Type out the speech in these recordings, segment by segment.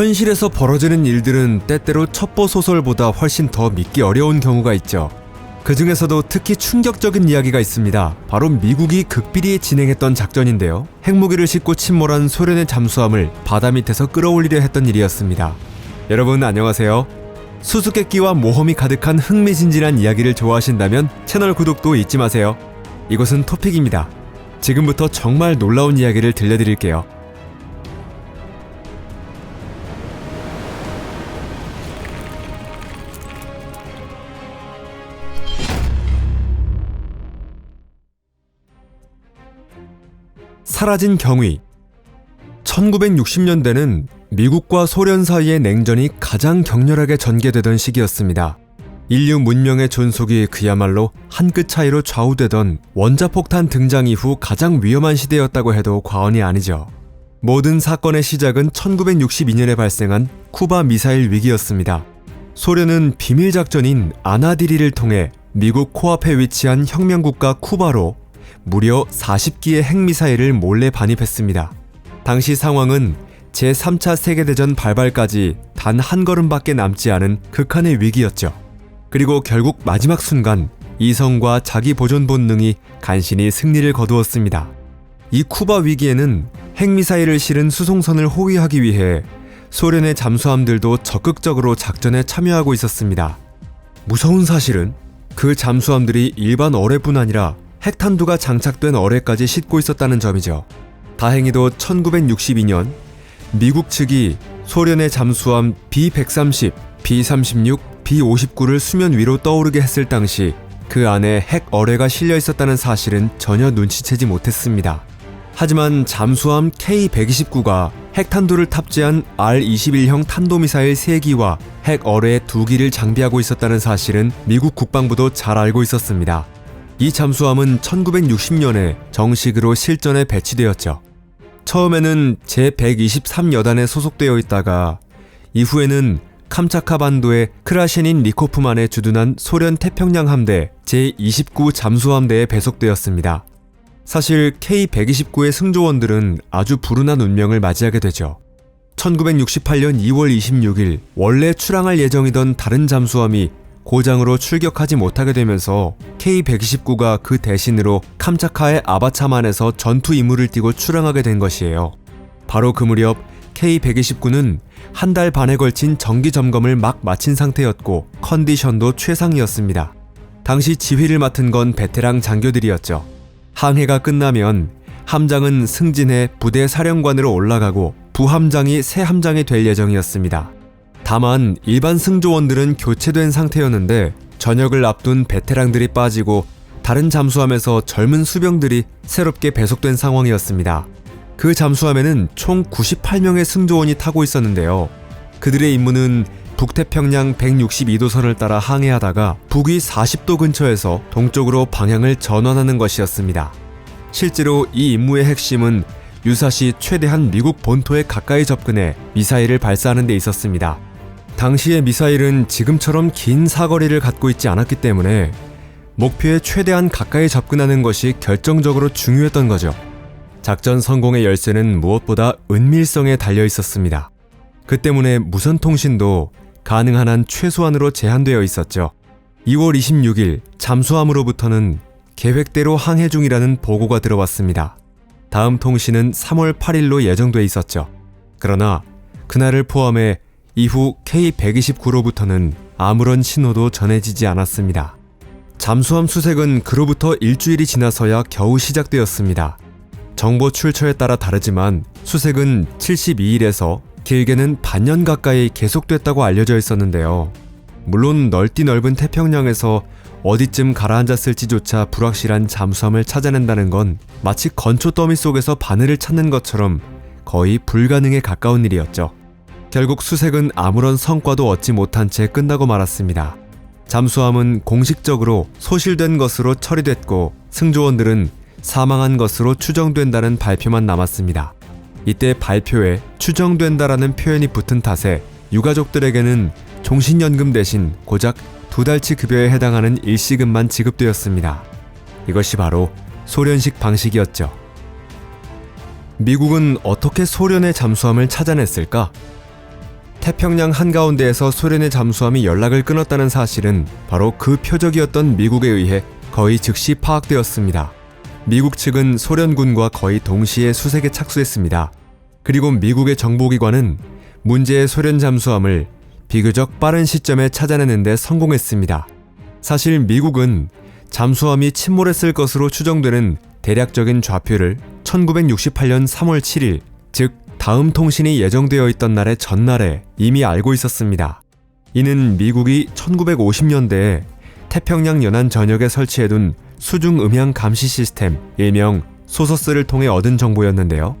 현실에서 벌어지는 일들은 때때로 첩보 소설보다 훨씬 더 믿기 어려운 경우가 있죠. 그 중에서도 특히 충격적인 이야기가 있습니다. 바로 미국이 극비리에 진행했던 작전인데요. 핵무기를 싣고 침몰한 소련의 잠수함을 바다 밑에서 끌어올리려 했던 일이었습니다. 여러분 안녕하세요. 수수께끼와 모험이 가득한 흥미진진한 이야기를 좋아하신다면 채널 구독도 잊지 마세요. 이것은 토픽입니다. 지금부터 정말 놀라운 이야기를 들려드릴게요. 사라진 경위 1960년대는 미국과 소련 사이의 냉전이 가장 격렬하게 전개되던 시기였습니다. 인류 문명의 존속이 그야말로 한 끗 차이로 좌우되던 원자폭탄 등장 이후 가장 위험한 시대였다고 해도 과언이 아니죠. 모든 사건의 시작은 1962년에 발생한 쿠바 미사일 위기였습니다. 소련은 비밀 작전인 아나디리를 통해 미국 코앞에 위치한 혁명국가 쿠바로 무려 40기의 핵미사일을 몰래 반입했습니다. 당시 상황은 제3차 세계대전 발발까지 단 한 걸음밖에 남지 않은 극한의 위기였죠. 그리고 결국 마지막 순간 이성과 자기 보존 본능이 간신히 승리를 거두었습니다. 이 쿠바 위기에는 핵미사일을 실은 수송선을 호위하기 위해 소련의 잠수함들도 적극적으로 작전에 참여하고 있었습니다. 무서운 사실은 그 잠수함들이 일반 어뢰뿐 아니라 핵탄두가 장착된 어뢰까지 싣고 있었다는 점이죠. 다행히도 1962년 미국 측이 소련의 잠수함 B-130, B-36, B-59를 수면 위로 떠오르게 했을 당시 그 안에 핵 어뢰가 실려 있었다는 사실은 전혀 눈치채지 못했습니다. 하지만 잠수함 K-129가 핵탄두를 탑재한 R-21형 탄도미사일 3기와 핵 어뢰 2기를 장비하고 있었다는 사실은 미국 국방부도 잘 알고 있었습니다. 이 잠수함은 1960년에 정식으로 실전에 배치되었죠. 처음에는 제123여단에 소속되어 있다가 이후에는 캄차카 반도의 크라셰닌 리코프만에 주둔한 소련 태평양 함대 제29 잠수함대에 배속되었습니다. 사실 K-129의 승조원들은 아주 불운한 운명을 맞이하게 되죠. 1968년 2월 26일 원래 출항할 예정이던 다른 잠수함이 고장으로 출격하지 못하게 되면서 K-129가 그 대신으로 캄차카의 아바차만에서 전투 임무를 띠고 출항하게 된 것이에요. 바로 그 무렵 K-129는 한 달 반에 걸친 정기 점검을 막 마친 상태였고 컨디션도 최상이었습니다. 당시 지휘를 맡은 건 베테랑 장교들이었죠. 항해가 끝나면 함장은 승진해 부대 사령관으로 올라가고 부함장이 새 함장이 될 예정이었습니다. 다만 일반 승조원들은 교체된 상태였는데 전역을 앞둔 베테랑들이 빠지고 다른 잠수함에서 젊은 수병들이 새롭게 배속된 상황이었습니다. 그 잠수함에는 총 98명의 승조원이 타고 있었는데요. 그들의 임무는 북태평양 162도선을 따라 항해하다가 북위 40도 근처에서 동쪽으로 방향을 전환하는 것이었습니다. 실제로 이 임무의 핵심은 유사시 최대한 미국 본토에 가까이 접근해 미사일을 발사하는 데 있었습니다. 당시의 미사일은 지금처럼 긴 사거리를 갖고 있지 않았기 때문에 목표에 최대한 가까이 접근하는 것이 결정적으로 중요했던 거죠. 작전 성공의 열쇠는 무엇보다 은밀성에 달려 있었습니다. 그 때문에 무선 통신도 가능한 한 최소한으로 제한되어 있었죠. 2월 26일 잠수함으로부터는 계획대로 항해 중이라는 보고가 들어왔습니다. 다음 통신은 3월 8일로 예정돼 있었죠. 그러나 그날을 포함해 이후 K-129로부터는 아무런 신호도 전해지지 않았습니다. 잠수함 수색은 그로부터 일주일이 지나서야 겨우 시작되었습니다. 정보 출처에 따라 다르지만 수색은 72일에서 길게는 반년 가까이 계속됐다고 알려져 있었는데요. 물론 넓디 넓은 태평양에서 어디쯤 가라앉았을지조차 불확실한 잠수함을 찾아낸다는 건 마치 건초 더미 속에서 바늘을 찾는 것처럼 거의 불가능에 가까운 일이었죠. 결국 수색은 아무런 성과도 얻지 못한 채 끝나고 말았습니다. 잠수함은 공식적으로 소실된 것으로 처리됐고 승조원들은 사망한 것으로 추정된다는 발표만 남았습니다. 이때 발표에 추정된다라는 표현이 붙은 탓에 유가족들에게는 종신연금 대신 고작 두 달치 급여에 해당하는 일시금만 지급되었습니다. 이것이 바로 소련식 방식이었죠. 미국은 어떻게 소련의 잠수함을 찾아냈을까? 태평양 한가운데에서 소련의 잠수함이 연락을 끊었다는 사실은 바로 그 표적이었던 미국에 의해 거의 즉시 파악되었습니다. 미국 측은 소련군과 거의 동시에 수색에 착수했습니다. 그리고 미국의 정보기관은 문제의 소련 잠수함을 비교적 빠른 시점에 찾아내는데 성공했습니다. 사실 미국은 잠수함이 침몰했을 것으로 추정되는 대략적인 좌표를 1968년 3월 7일, 즉 다음 통신이 예정되어 있던 날의 전날에 이미 알고 있었습니다. 이는 미국이 1950년대에 태평양 연안 전역에 설치해둔 수중 음향 감시 시스템 일명 소서스를 통해 얻은 정보였는데요.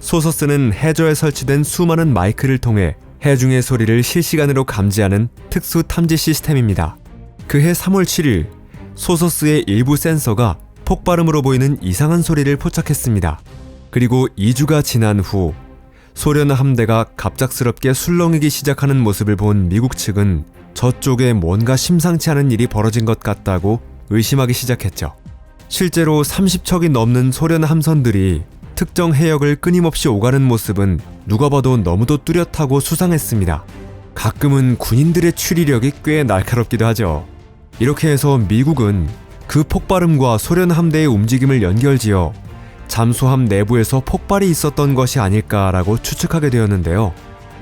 소서스는 해저에 설치된 수많은 마이크를 통해 해중의 소리를 실시간으로 감지하는 특수 탐지 시스템입니다. 그해 3월 7일 소서스의 일부 센서가 폭발음으로 보이는 이상한 소리를 포착했습니다. 그리고 2주가 지난 후 소련 함대가 갑작스럽게 술렁이기 시작하는 모습을 본 미국 측은 저쪽에 뭔가 심상치 않은 일이 벌어진 것 같다고 의심하기 시작했죠. 실제로 30척이 넘는 소련 함선들이 특정 해역을 끊임없이 오가는 모습은 누가 봐도 너무도 뚜렷하고 수상했습니다. 가끔은 군인들의 추리력이 꽤 날카롭기도 하죠. 이렇게 해서 미국은 그 폭발음과 소련 함대의 움직임을 연결지어 잠수함 내부에서 폭발이 있었던 것이 아닐까라고 추측하게 되었는데요.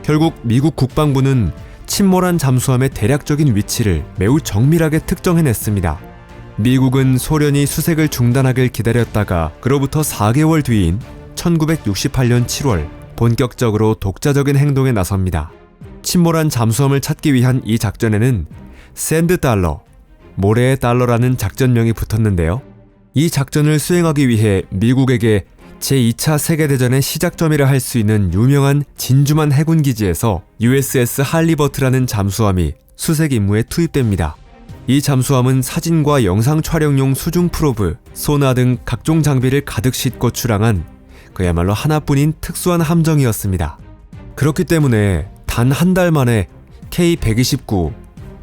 결국 미국 국방부는 침몰한 잠수함의 대략적인 위치를 매우 정밀하게 특정해냈습니다. 미국은 소련이 수색을 중단하길 기다렸다가 그로부터 4개월 뒤인 1968년 7월 본격적으로 독자적인 행동에 나섭니다. 침몰한 잠수함을 찾기 위한 이 작전에는 샌드 달러, 모래의 달러라는 작전명이 붙었는데요. 이 작전을 수행하기 위해 미국에게 제2차 세계대전의 시작점이라 할 수 있는 유명한 진주만 해군 기지에서 USS 할리버트라는 잠수함이 수색 임무에 투입됩니다. 이 잠수함은 사진과 영상 촬영용 수중 프로브, 소나 등 각종 장비를 가득 싣고 출항한 그야말로 하나뿐인 특수한 함정이었습니다. 그렇기 때문에 단 한 달 만에 K-129,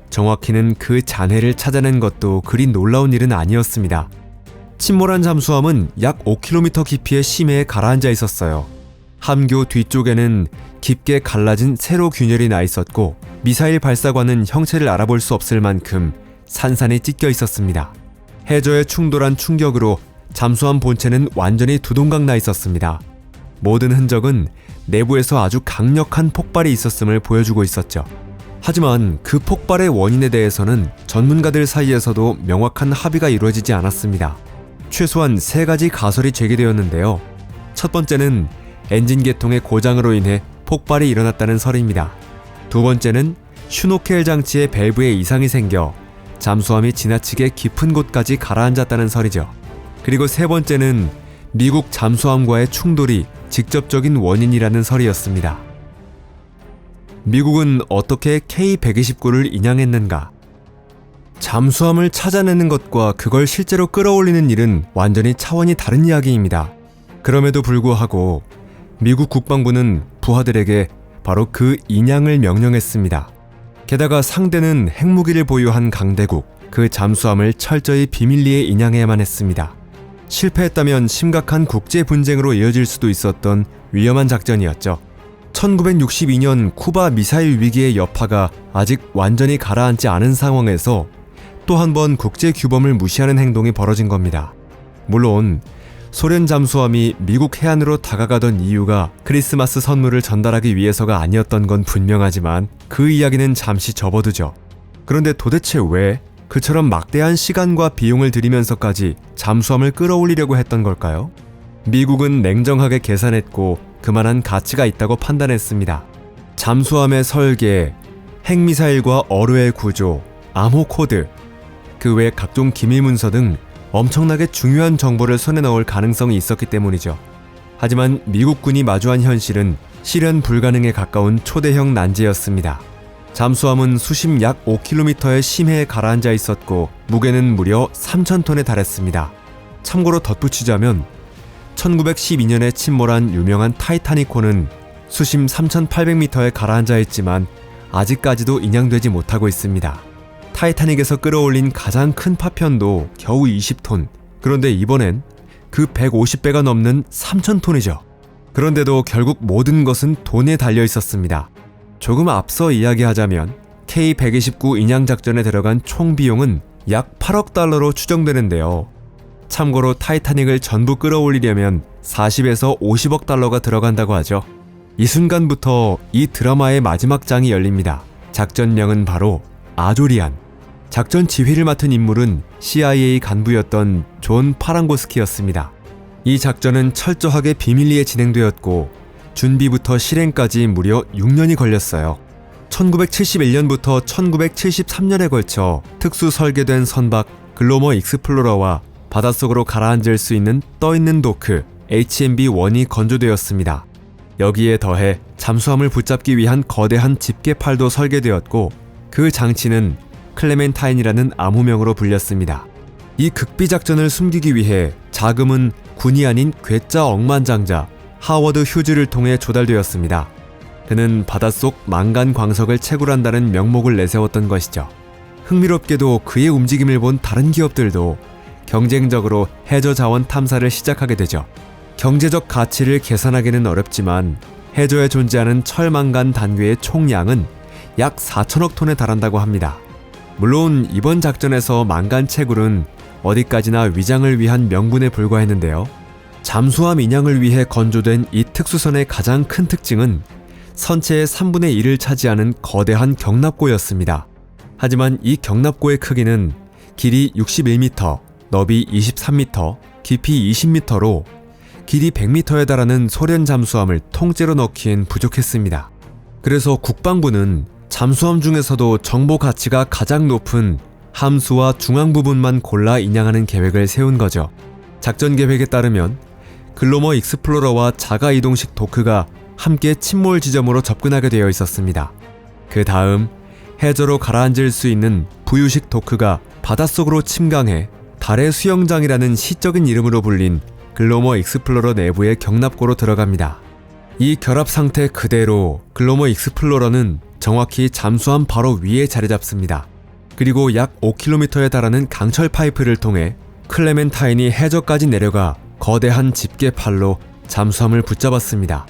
정확히는 그 잔해를 찾아낸 것도 그리 놀라운 일은 아니었습니다. 침몰한 잠수함은 약 5km 깊이의 심해에 가라앉아 있었어요. 함교 뒤쪽에는 깊게 갈라진 세로 균열이 나 있었고 미사일 발사관은 형체를 알아볼 수 없을 만큼 산산이 찢겨 있었습니다. 해저에 충돌한 충격으로 잠수함 본체는 완전히 두동강 나 있었습니다. 모든 흔적은 내부에서 아주 강력한 폭발이 있었음을 보여주고 있었죠. 하지만 그 폭발의 원인에 대해서는 전문가들 사이에서도 명확한 합의가 이루어지지 않았습니다. 최소한 세 가지 가설이 제기되었는데요. 첫 번째는 엔진 계통의 고장으로 인해 폭발이 일어났다는 설입니다. 두 번째는 슈노켈 장치의 밸브에 이상이 생겨 잠수함이 지나치게 깊은 곳까지 가라앉았다는 설이죠. 그리고 세 번째는 미국 잠수함과의 충돌이 직접적인 원인이라는 설이었습니다. 미국은 어떻게 K-129를 인양했는가? 잠수함을 찾아내는 것과 그걸 실제로 끌어올리는 일은 완전히 차원이 다른 이야기입니다. 그럼에도 불구하고 미국 국방부는 부하들에게 바로 그 인양을 명령했습니다. 게다가 상대는 핵무기를 보유한 강대국, 그 잠수함을 철저히 비밀리에 인양해야만 했습니다. 실패했다면 심각한 국제 분쟁으로 이어질 수도 있었던 위험한 작전이었죠. 1962년 쿠바 미사일 위기의 여파가 아직 완전히 가라앉지 않은 상황에서 또 한 번 국제 규범을 무시하는 행동이 벌어진 겁니다. 물론 소련 잠수함이 미국 해안으로 다가가던 이유가 크리스마스 선물을 전달하기 위해서가 아니었던 건 분명하지만 그 이야기는 잠시 접어두죠. 그런데 도대체 왜 그처럼 막대한 시간과 비용을 들이면서까지 잠수함을 끌어올리려고 했던 걸까요? 미국은 냉정하게 계산했고 그만한 가치가 있다고 판단했습니다. 잠수함의 설계, 핵미사일과 어뢰의 구조, 암호 코드, 그 외 각종 기밀 문서 등 엄청나게 중요한 정보를 손에 넣을 가능성이 있었기 때문이죠. 하지만 미국군이 마주한 현실은 실현 불가능에 가까운 초대형 난제였습니다. 잠수함은 수심 약 5km의 심해에 가라앉아 있었고 무게는 무려 3,000톤에 달했습니다. 참고로 덧붙이자면 1912년에 침몰한 유명한 타이타닉호는 수심 3,800m에 가라앉아 있지만 아직까지도 인양되지 못하고 있습니다. 타이타닉에서 끌어올린 가장 큰 파편도 겨우 20톤. 그런데 이번엔 그 150배가 넘는 3,000톤이죠. 그런데도 결국 모든 것은 돈에 달려 있었습니다. 조금 앞서 이야기하자면 K-129 인양 작전에 들어간 총 비용은 약 8억 달러로 추정되는데요. 참고로 타이타닉을 전부 끌어올리려면 40에서 50억 달러가 들어간다고 하죠. 이 순간부터 이 드라마의 마지막 장이 열립니다. 작전명은 바로 아조리안. 작전 지휘를 맡은 인물은 CIA 간부였던 존 파랑고스키였습니다. 이 작전은 철저하게 비밀리에 진행되었고 준비부터 실행까지 무려 6년이 걸렸어요. 1971년부터 1973년에 걸쳐 특수 설계된 선박 글로머 익스플로러와 바닷속으로 가라앉을 수 있는 떠있는 도크 HMB-1이 건조되었습니다. 여기에 더해 잠수함을 붙잡기 위한 거대한 집게팔도 설계되었고 그 장치는 클레멘타인이라는 암호명으로 불렸습니다. 이 극비 작전을 숨기기 위해 자금은 군이 아닌 괴짜 억만장자 하워드 휴즈를 통해 조달되었습니다. 그는 바닷속 망간 광석을 채굴한다는 명목을 내세웠던 것이죠. 흥미롭게도 그의 움직임을 본 다른 기업들도 경쟁적으로 해저 자원 탐사를 시작하게 되죠. 경제적 가치를 계산하기는 어렵지만 해저에 존재하는 철망간 단계의 총량은 약 4천억 톤에 달한다고 합니다. 물론 이번 작전에서 망간 채굴은 어디까지나 위장을 위한 명분에 불과했는데요. 잠수함 인양을 위해 건조된 이 특수선의 가장 큰 특징은 선체의 3분의 1을 차지하는 거대한 경납고였습니다. 하지만 이 경납고의 크기는 길이 61m, 너비 23m, 깊이 20m로 길이 100m에 달하는 소련 잠수함을 통째로 넣기엔 부족했습니다. 그래서 국방부는 잠수함 중에서도 정보 가치가 가장 높은 함수와 중앙 부분만 골라 인양하는 계획을 세운 거죠. 작전 계획에 따르면 글로머 익스플로러와 자가 이동식 도크가 함께 침몰 지점으로 접근하게 되어 있었습니다. 그 다음 해저로 가라앉을 수 있는 부유식 도크가 바닷속으로 침강해 달의 수영장이라는 시적인 이름으로 불린 글로머 익스플로러 내부의 경납고로 들어갑니다. 이 결합 상태 그대로 글로머 익스플로러는 정확히 잠수함 바로 위에 자리 잡습니다. 그리고 약 5km에 달하는 강철 파이프를 통해 클레멘타인이 해저까지 내려가 거대한 집게 팔로 잠수함을 붙잡았습니다.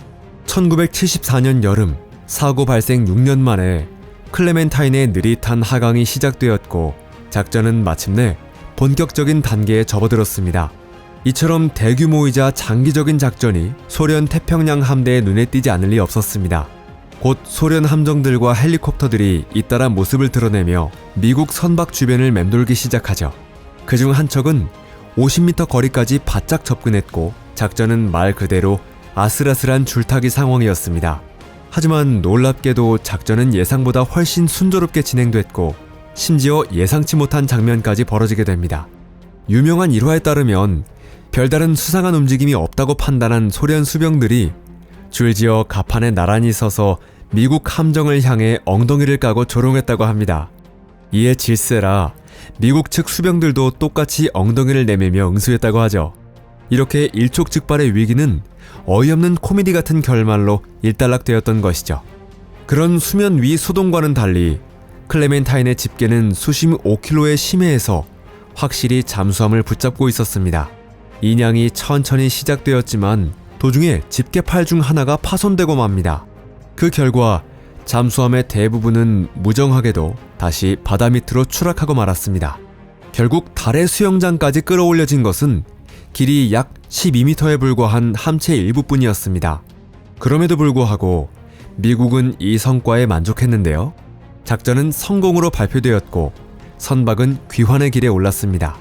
1974년 여름 사고 발생 6년 만에 클레멘타인의 느릿한 하강이 시작되었고 작전은 마침내 본격적인 단계에 접어들었습니다. 이처럼 대규모이자 장기적인 작전이 소련 태평양 함대의 눈에 띄지 않을 리 없었습니다. 곧 소련 함정들과 헬리콥터들이 잇따라 모습을 드러내며 미국 선박 주변을 맴돌기 시작하죠. 그중 한 척은 50m 거리까지 바짝 접근했고 작전은 말 그대로 아슬아슬한 줄타기 상황이었습니다. 하지만 놀랍게도 작전은 예상보다 훨씬 순조롭게 진행됐고 심지어 예상치 못한 장면까지 벌어지게 됩니다. 유명한 일화에 따르면 별다른 수상한 움직임이 없다고 판단한 소련 수병들이 줄지어 가판에 나란히 서서 미국 함정을 향해 엉덩이를 까고 조롱했다고 합니다. 이에 질세라 미국 측 수병들도 똑같이 엉덩이를 내밀며 응수했다고 하죠. 이렇게 일촉즉발의 위기는 어이없는 코미디 같은 결말로 일단락되었던 것이죠. 그런 수면 위 소동과는 달리 클레멘타인의 집게는 수심 5km의 심해에서 확실히 잠수함을 붙잡고 있었습니다. 인양이 천천히 시작되었지만 도중에 집게 팔 중 하나가 파손되고 맙니다. 그 결과 잠수함의 대부분은 무정하게도 다시 바다 밑으로 추락하고 말았습니다. 결국 달의 수영장까지 끌어올려진 것은 길이 약 12m에 불과한 함체 일부뿐이었습니다. 그럼에도 불구하고 미국은 이 성과에 만족했는데요. 작전은 성공으로 발표되었고 선박은 귀환의 길에 올랐습니다.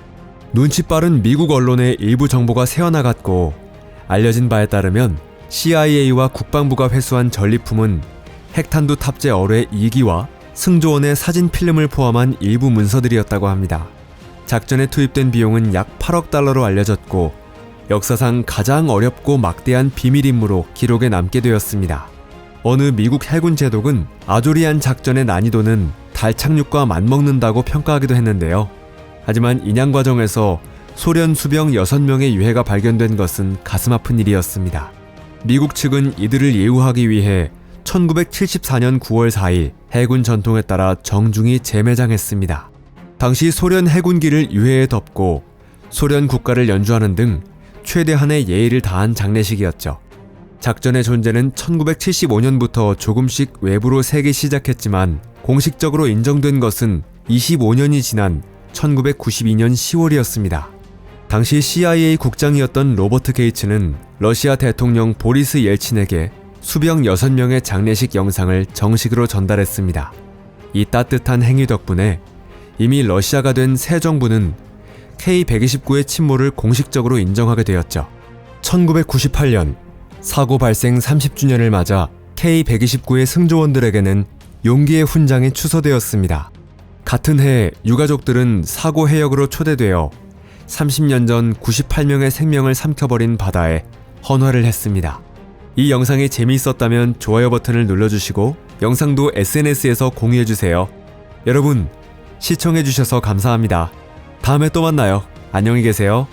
눈치 빠른 미국 언론의 일부 정보가 새어나갔고 알려진 바에 따르면 CIA와 국방부가 회수한 전리품은 핵탄두 탑재 어뢰 2기와 승조원의 사진 필름을 포함한 일부 문서들이었다고 합니다. 작전에 투입된 비용은 약 8억 달러로 알려졌고 역사상 가장 어렵고 막대한 비밀 임무로 기록에 남게 되었습니다. 어느 미국 해군 제독은 아조리안 작전의 난이도는 달 착륙과 맞먹는다고 평가하기도 했는데요. 하지만 인양 과정에서 소련 수병 6명의 유해가 발견된 것은 가슴 아픈 일이었습니다. 미국 측은 이들을 예우하기 위해 1974년 9월 4일 해군 전통에 따라 정중히 재매장했습니다. 당시 소련 해군기를 유해에 덮고 소련 국가를 연주하는 등 최대한의 예의를 다한 장례식이었죠. 작전의 존재는 1975년부터 조금씩 외부로 새기 시작했지만 공식적으로 인정된 것은 25년이 지난 1992년 10월이었습니다. 당시 CIA 국장이었던 로버트 게이츠는 러시아 대통령 보리스 옐친에게 수병 6명의 장례식 영상을 정식으로 전달했습니다. 이 따뜻한 행위 덕분에 이미 러시아가 된 새 정부는 K-129의 침몰을 공식적으로 인정하게 되었죠. 1998년 사고 발생 30주년을 맞아 K-129의 승조원들에게는 용기의 훈장이 추서되었습니다. 같은 해 유가족들은 사고 해역으로 초대되어 30년 전 98명의 생명을 삼켜버린 바다에 헌화를 했습니다. 이 영상이 재미있었다면 좋아요 버튼을 눌러주시고 영상도 SNS에서 공유해주세요. 여러분, 시청해주셔서 감사합니다. 다음에 또 만나요. 안녕히 계세요.